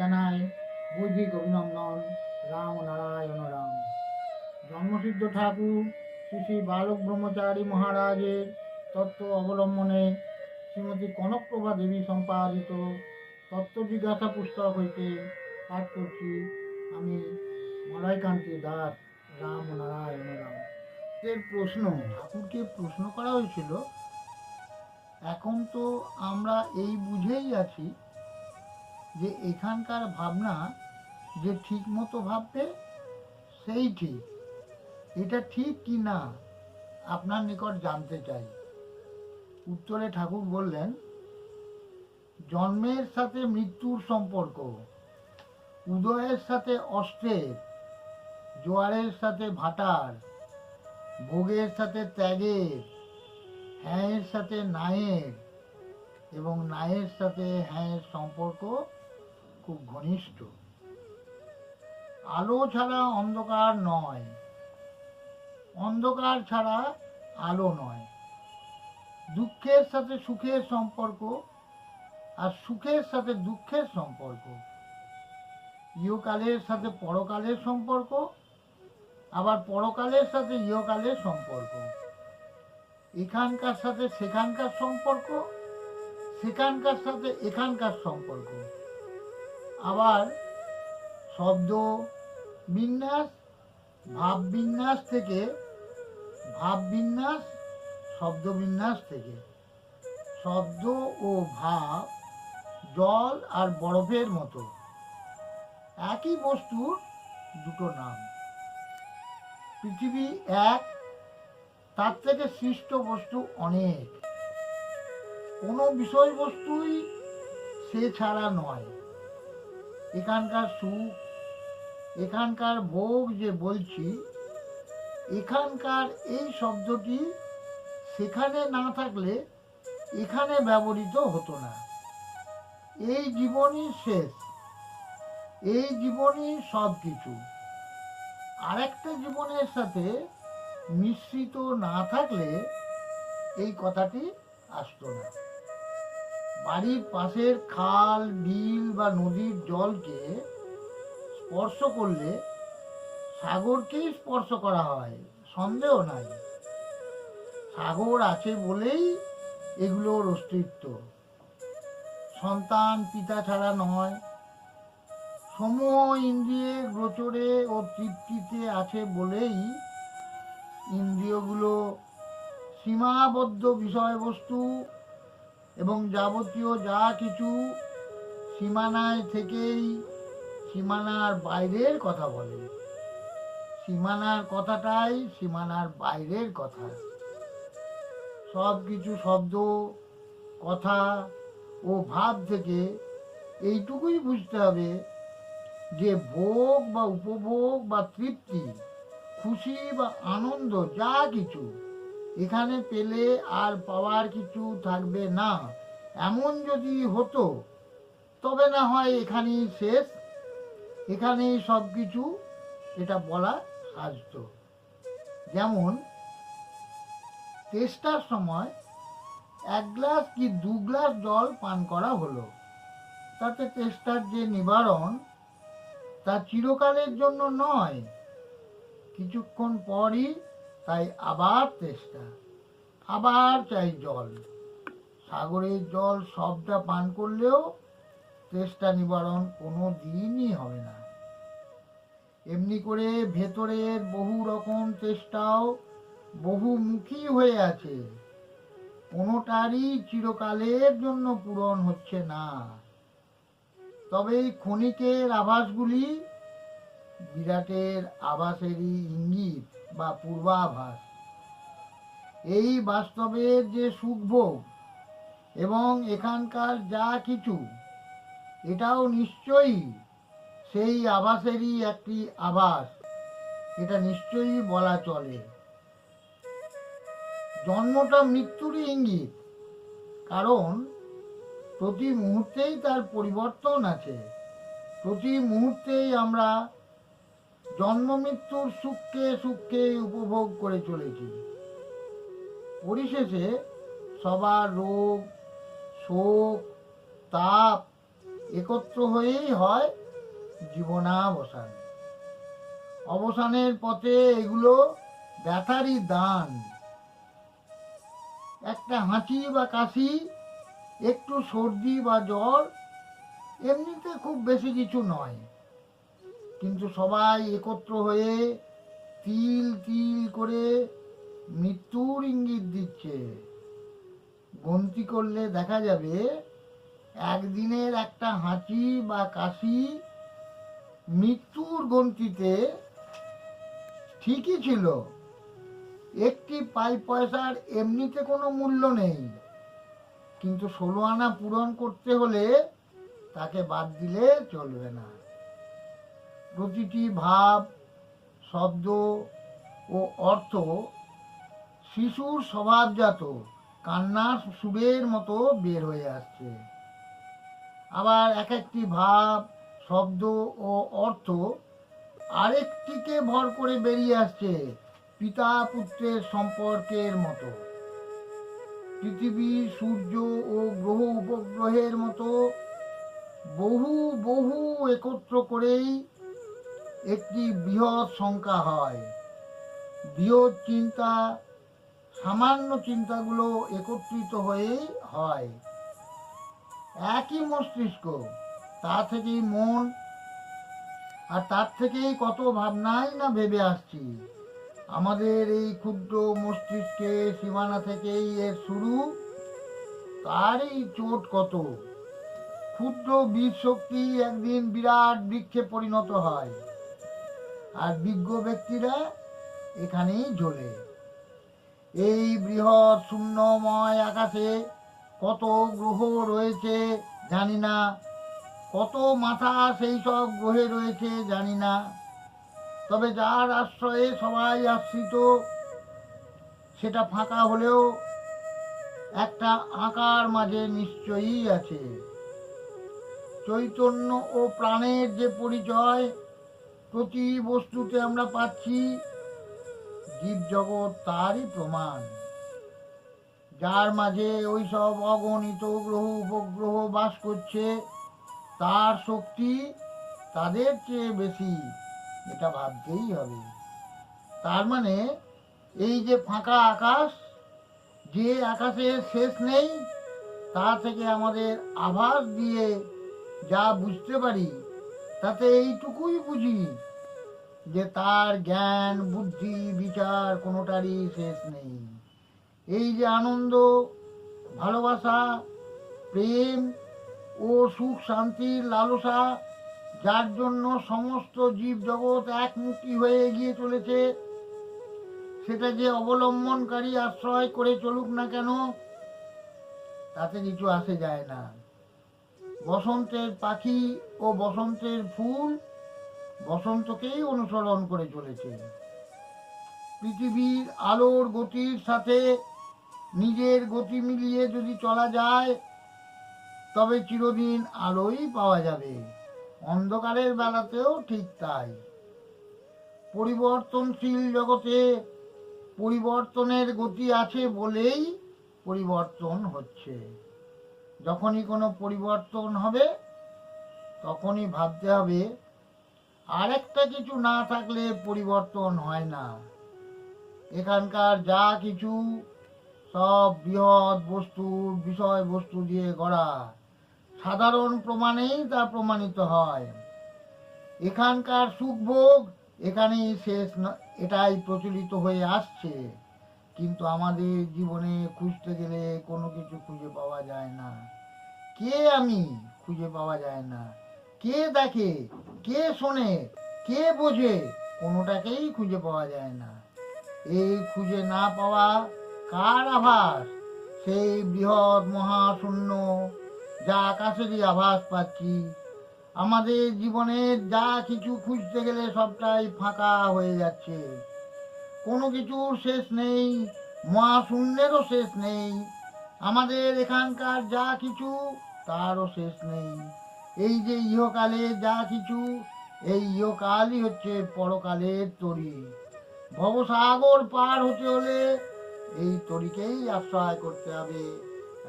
জানায় বৈদিক অভিনন্দন, রাম নারায়ণ রাম। জন্মসিদ্ধ ঠাকুর শ্রী শ্রী বালক ব্রহ্মচারী মহারাজের তত্ত্ব অবলম্বনে শ্রীমতী কনকপ্রভা দেবী সম্পাদিত তত্ত্ব জিজ্ঞাসা পুস্তক হইতে পাঠ করছি আমি মলয়কান্তি দাস, রাম নারায়ণ রাম। এর প্রশ্ন, ঠাকুরকে প্রশ্ন করা হয়েছিল, এখন তো আমরা এই বুঝেই আছি যে এখানকার ভাবনা যে ঠিক মতো ভাববে, সেই ঠিক। এটা ঠিক কি না, আপনার নিকট জানতে চাই। উত্তরে ঠাকুর বললেন, জন্মের সাথে মৃত্যুর সম্পর্ক, উদয়ের সাথে অস্ত্রের, জোয়ারের সাথে ভাটার, ভোগের সাথে ত্যাগের, হ্যাঁয়ের সাথে নায়ের এবং নায়ের সাথে হ্যাঁয়ের সম্পর্ক খুব ঘনিষ্ঠ। আলো ছাড়া অন্ধকার নয়। অন্ধকার ছাড়া আলো নয়। দুঃখের সাথে সুখের সম্পর্ক আর সুখের সাথে দুঃখের সম্পর্ক। ইহকালের সাথে পরকালের সম্পর্ক, আবার পরকালের সাথে ইহকালের সম্পর্ক। এখানকার সাথে সেখানকার সম্পর্ক, সেখানকার সাথে এখানকার সম্পর্ক। আবার শব্দ বিন্যাস, ভাব বিন্যাস থেকে, ভাব বিন্যাস, শব্দ বিন্যাস থেকে। শব্দ ও ভাব জল আর বরফের মতো। একই বস্তুর দুটো নাম। পৃথিবী এক, তার থেকে সৃষ্ট বস্তু অনেক। কোনো বিষয়বস্তুই সে ছাড়া নয়। এখানকার সুখ, এখানকার ভোগ যে বলছি, এখানকার এই শব্দটি সেখানে না থাকলে এখানে ব্যবহৃত হতো না। এই জীবনই শেষ, এই জীবনই সব কিছু আরেকটা জীবনের সাথে মিশ্রিত না থাকলে এই কথাটি আসতো না। বাড়ির পাশের খাল, বিল বা নদীর জলকে স্পর্শ করলে সাগরকেই স্পর্শ করা হয়। সন্দেহ নাই। সাগর আছে বলেই এগুলোর অস্তিত্ব। সন্তান পিতা ছাড়া নয়। সমূহ ইন্দ্রিয়ে গোচরে ও তৃপ্তিতে আছে বলেই ইন্দ্রিয়গুলো সীমাবদ্ধ বিষয়বস্তু এবং যাবতীয় যা কিছু সীমানায় থেকেই সীমানার বাইরের কথা বলে। সীমানার কথাটাই সীমানার বাইরের কথা। সব কিছু শব্দ, কথা ও ভাব থেকে এইটুকুই বুঝতে হবে যে ভোগ বা উপভোগ বা তৃপ্তি, খুশি বা আনন্দ, যা কিছু এখানে পেলে আর পাওয়ার কিছু থাকবে না। এমন যদি হতো, তবে না হয় এখানেই শেষ। এখানেই সব কিছু এটা বলা সাজত যেমন, তেষ্টার সময় এক গ্লাস কি দু গ্লাস জল পান করা হলো। তাতে তেষ্টার যে নিবারণ, তা চিরকালের জন্য নয়। কিছুক্ষণ পরই তাই আবার তেষ্টা আবার চাই জল। সাগরের জল সবটা পান করলেও তেষ্টা নিবারণ কোনো দিনই হবে না। এমনি করে ভেতরের বহু রকম চেষ্টাও বহুমুখী হয়ে আছে। কোনোটারই চিরকালের জন্য পূরণ হচ্ছে না। তবে এই ক্ষণিকের আভাসগুলি বিরাটের আভাসেরই ইঙ্গিত। বা পূর্বাভাস। এই বাস্তবের যে সুখভোগ এবং এখানকার যা কিছু, এটাও নিশ্চয়ই সেই আভাসেরই একটি আভাস। এটা নিশ্চয়ই বলা চলে। জন্মটা মৃত্যুরই ইঙ্গিত, কারণ প্রতি মুহূর্তেই তার পরিবর্তন আছে। প্রতি মুহূর্তেই আমরা জন্ম মৃত্যুর সুখকে সুখকে উপভোগ করে চলেছি। পরিশেষে সবার রোগ, শোক, তাপ একত্র হয়েই হয় জীবনাবসান। অবসানের পথে এগুলো ব্যথারই দান। একটা হাঁচি বা কাশি, একটু সর্দি বা জ্বর, এমনিতে খুব বেশি কিছু নয়। কিন্তু সবাই একত্র হয়ে তিল তিল করে মৃত্যুর ইঙ্গিত দিচ্ছে। গন্তি করলে দেখা যাবে একদিনের একটা হাঁচি বা কাশি মৃত্যুর গন্তিতে ঠিকই ছিল। একটি পাই পয়সার এমনিতে কোনো মূল্য নেই। কিন্তু ষোলো আনা পূরণ করতে হলে তাকে বাদ দিলে চলবে না। প্রতিটি ভাব, শব্দ ও অর্থ শিশুর স্বভাবজাত। কান্নার সুরের মতো বের হয়ে আসছে। আবার এক একটি ভাব, শব্দ ও অর্থ আরেকটিকে ভর করে বেরিয়ে আসছে পিতা পুত্রের সম্পর্কের মতো। পৃথিবী সূর্য ও গ্রহ উপগ্রহের মতো বহু বহু একত্র করেই একটি বৃহৎ সংখ্যা হয়। বৃহৎ চিন্তা, সামান্য চিন্তাগুলো একত্রিত হয়েই হয়। একই মস্তিষ্ক, তা থেকেই মন, আর তার থেকেই কত ভাবনাই না ভেবে আসছি। আমাদের এই ক্ষুদ্র মস্তিষ্কে সীমানা থেকেই এর শুরু, তারই চোট কত? ক্ষুদ্র বীজ শক্তি একদিন বিরাট বৃক্ষে পরিণত হয়। আর বিজ্ঞ ব্যক্তিরা এখানেই ঝোলে এই বৃহৎ শূন্যময় আকাশে কত গ্রহ রয়েছে জানি না। কত মাথা সেই সব গ্রহে রয়েছে জানি না। তবে যার আশ্রয়ে সবাই আশ্রিত, সেটা ফাঁকা হলেও একটা আকার মাঝে নিশ্চয়ই আছে। চৈতন্য ও প্রাণের যে পরিচয় প্রতি বস্তুতে আমরা পাচ্ছি জীবজগৎ তারই প্রমাণ। যার মাঝে ওই সব অগণিত গ্রহ, উপগ্রহ বাস করছে, তার শক্তি তাদের চেয়ে বেশি, এটা ভাবতেই হবে। তার মানে এই যে ফাঁকা আকাশ, যে আকাশের শেষ নেই, তা থেকে আমাদের আভাস দিয়ে যা বুঝতে পারি তাতে এইটুকুই বুঝি যে তার জ্ঞান, বুদ্ধি, বিচার কোনোটারই শেষ নেই। এই যে আনন্দ, ভালোবাসা, প্রেম ও সুখ শান্তির লালসা, যার জন্য সমস্ত জীব জগৎ একমুখী হয়ে এগিয়ে চলেছে, সেটা যে অবলম্বনকারী আশ্রয় করে চলুক না কেন, তাতে কিছু আসে যায় না। বসন্তের পাখি ও বসন্তের ফুল বসন্তকেই অনুসরণ করে চলেছে। পৃথিবীর আলোর গতির সাথে নিজের গতি মিলিয়ে যদি চলা যায়, তবে চিরদিন আলোই পাওয়া যাবে। অন্ধকারের বেলাতেও ঠিক তাই। পরিবর্তনশীল জগতে পরিবর্তনের গতি আছে বলেই পরিবর্তন হচ্ছে। যখনই কোনো পরিবর্তন হবে, তখনই ভাবতে হবে, আরেকটা কিছু না থাকলে পরিবর্তন হয় না। এখানকার যা কিছু সব বৃহৎ বস্তুর বিষয় বস্তু দিয়ে গড়া। সাধারণ প্রমাণেই তা প্রমাণিত হয়। এখানকার সুখভোগ এখানেই শেষ এটাই প্রচলিত হয়ে আসছে। কিন্তু আমাদের জীবনে খুঁজতে গেলে কোনো কিছু খুঁজে পাওয়া যায় না। কে আমি খুঁজে পাওয়া যায় না? কে দেখে? কে শোনে? কে বোঝে? কোনোটাকেই খুঁজে পাওয়া যায় না। এই খুঁজে না পাওয়া কার আভাস? সেই বৃহৎ মহাশূন্য যা আকাশেরই আভাস পাচ্ছি। আমাদের জীবনের যা কিছু খুঁজতে গেলে সবটাই ফাঁকা হয়ে যাচ্ছে। কোনো কিছুর শেষ নেই, মহাশূন্যেরও শেষ নেই, আমাদের এখানকার যা কিছু তারও শেষ নেই। এই যে ইহকালে যা কিছু, এই ইহকালই হচ্ছে পরকালের তরি। ভবসাগর পার হতে হলে এই তরিকেই আশ্রয় করতে হবে।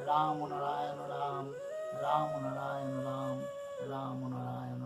রাম নারায়ণ রাম রাম নারায়ণ রাম রাম নারায়ণ